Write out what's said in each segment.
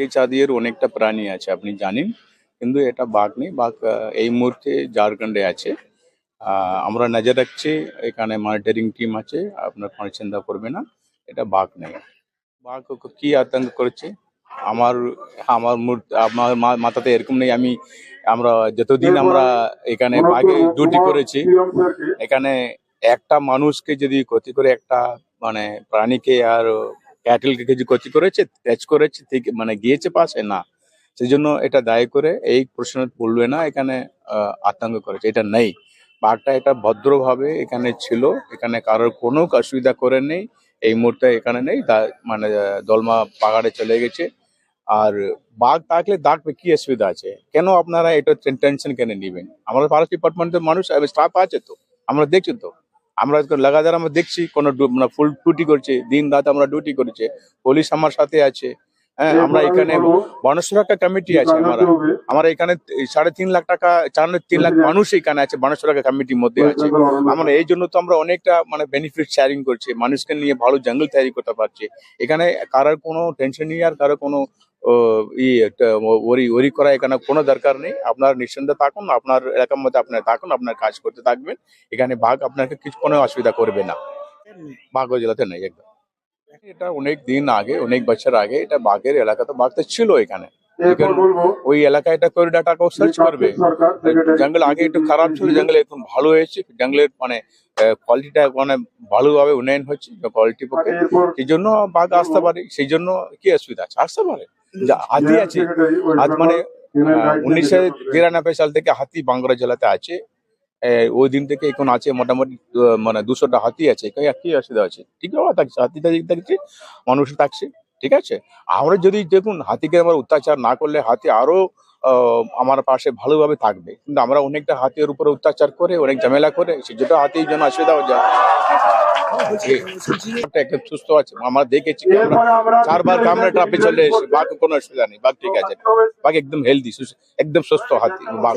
এই চাঁদিয়ের অনেকটা প্রাণী আছে আপনি জানেন। কিন্তু এটা বাঘ নেই বাঘ এই মুহূর্তে ঝাড়খণ্ডে আছে। আমরা নজর রাখছি এখানে মনিটরিং টিম আছে আপনার কোনো চিন্তা করবে না এটা বাঘ নেই। বাঘ কি আতঙ্ক করছে? আমার আমার মূর্তি আমার মাথাতে এরকম নেই আমি আমরা যতদিন আমরা এখানে বাঘে ডিউটি করেছি এখানে একটা মানুষকে যদি ক্ষতি করে একটা মানে প্রাণীকে আর ক্যাটেলকে যদি ক্ষতি করেছে ট্যাচ করেছে মানে গিয়েছে পাশে? না। সেই জন্য এটা দায় করে এই প্রশ্ন বলবে না, এখানে আতঙ্ক করেছে। এটা নেই। বাঘটা এটা ভদ্রভাবে এখানে ছিল, এখানে কারোর কোনো অসুবিধা করে নেই, এই মুহূর্তে এখানে নেই মানে দলমা পাহাড়ে চলে গেছে। আর বাঘ থাকলে ডাকবে, কি অসুবিধা আছে? কেন আপনারা এটা টেনশন কেন নিবেন? আমাদের ফরেস্ট ডিপার্টমেন্টের মানুষ, স্টাফ আছে তো, আমরা দেখছি তো। আমরা লাগাতার আমরা দেখছি কোনো মানে ফুল ডিউটি করছে দিন রাত আমরা ডিউটি করছে পুলিশ আমার সাথে আছে হ্যাঁ আমরা এখানে বন সুরক্ষা কমিটি আছে আমার। আমরা এখানে সাড়ে তিন লাখ টাকা চার তিন লাখ মানুষ এখানে আছে বন সুরক্ষা কমিটির মধ্যে আছে। আমরা এই জন্য তো আমরা অনেকটা মানে বেনিফিট শেয়ারিং করছি মানুষকে নিয়ে ভালো জঙ্গল তৈরি করতে পারছি। এখানে কারোর কোনো টেনশন নেই আর কারও কোনো ই ওরি ওরি করা এখানে কোনো দরকার নেই। আপনার নিশ্চিন্তে থাকুন আপনার এলাকার মধ্যে আপনার থাকুন আপনার কাজ করতে থাকবেন। এখানে বাঘ আপনাকে কিছু কোনো অসুবিধা করবে না। বাঘ জেলাতে নেই একদম। এটা অনেক দিন আগে অনেক বছর আগে এটা বাঘের এলাকা তো বাঘ তো ছিল এখানে। ওই এলাকায় এটা করে করিডাটাকেও সার্চ করবে। জঙ্গল আগে একটু খারাপ ছিল জঙ্গল এখন ভালো হয়েছে। জঙ্গলের মানে কোয়ালিটিটা মানে ভালোভাবে উন্নয়ন হচ্ছে কোয়ালিটি পক্ষে। সেই জন্য বাঘ আসতে পারে সেই জন্য কি অসুবিধা আছে? আসতে পারে। হাতি আছে আজ মানে উনিশশো তিরানব্বই সাল থেকে হাতি বাংলা জেলাতে আছে। ওই দিন থেকে এখন আছে মোটামুটি মানে দুশোটা হাতি আছে। কি- অসুবিধা আছে? ঠিক আছে হাতি থাকছে মানুষ থাকছে ঠিক আছে? আমরা যদি দেখুন হাতিকে আমরা অত্যাচার না করলে হাতি আরও আহ, আমার পাশে ভালোভাবে থাকবে। কিন্তু আমরা অনেকটা হাতির উপরে অত্যাচার করে অনেক ঝামেলা করে সেটা হাতির জন্য অসুবিধা হয়ে যায়। সুস্থ আছে, আমরা দেখেছি চারবার অসুবিধা নেই বাঘ ঠিক আছে বাঘ একদম সুস্থ বাঘ।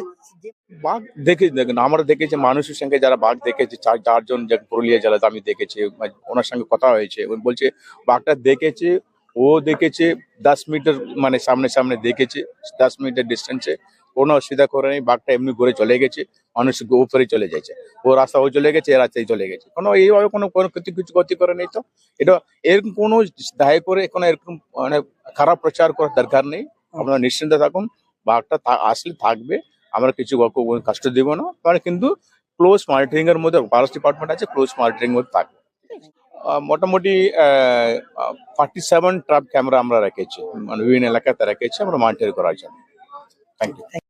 বাঘ দেখে, দেখুন, আমরা মানুষের সঙ্গে যারা বাঘ দেখেছে, চার, চারজন পুরুলিয়া জেলাতে আমি দেখেছি মানে ওনার সঙ্গে কথা হয়েছে বলছে, বাঘটা দেখেছে, ও দেখেছে, দশ মিটার মানে সামনে সামনে দেখেছে, দশ মিটার ডিস্টেন্সে কোনো অসুবিধা করে নেই, বাঘটা এমনি ঘুরে চলে গেছে। মানুষ উপরে চলে যাচ্ছে ও রাস্তা ও চলে গেছে, এ রাস্তায় চলে গেছে। কোনো এইভাবে কোনো কোনো ক্ষতি কিছু ক্ষতি করে নেই তো। এটা এরকম কোনো দায় করে কোনো এরকম মানে খারাপ প্রচার করার দরকার নেই। আপনারা নিশ্চিন্তে থাকুন। বাঘটা আসলে থাকবে। আমরা কিছু কষ্ট দেব না। মানে কিন্তু ক্লোজ মনিটরিং এর মধ্যে ফরেস্ট ডিপার্টমেন্ট আছে ক্লোজ মনিটরিং মধ্যে থাকবে। মোটামুটি ফর্টি সেভেন ট্রাপ ক্যামেরা আমরা রেখেছি। মানে বিভিন্ন এলাকাতে রেখেছি। আমরা মনিটর করার জন্য। Thank you